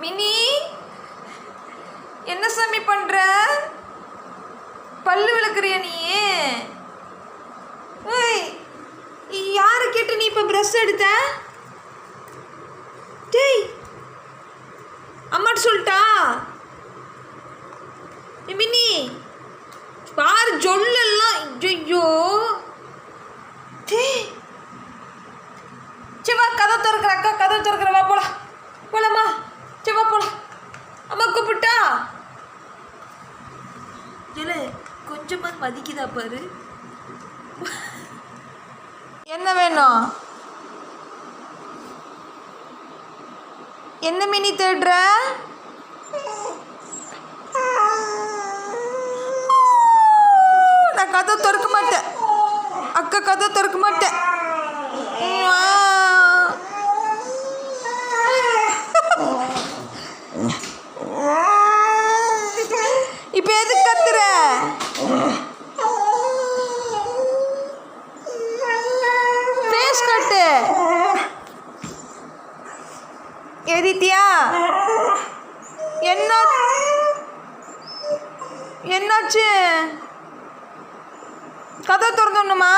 Mini என்ன சாமி பண்ற? பல்லு விளக்குறியா நீ ஏய் யாரை கேட்டு நீ இப்போ ப்ரெஷ் எடுத்த? டேய் அம்மாட்ட சொல்லிட்டா? மினி பார் ஜொல்லெல்லாம் ஐயோ டேய் கதை திறக்கிற அக்கா கதை திறக்கிற வா போலாம். போலாமா? கொஞ்சமாக மதிக்குதா பாரு. என்ன வேணும்? என்ன மினி தேடுற? நான் கதை திறக்க மாட்டேன். அக்கா கதை திறக்க மாட்டேன். இப்ப எதுக்கு கத்துற ஃபேஸ் கட்டு எழுதிட்டியா என்ன? என்னாச்சு? கதை திறந்துடணுமா?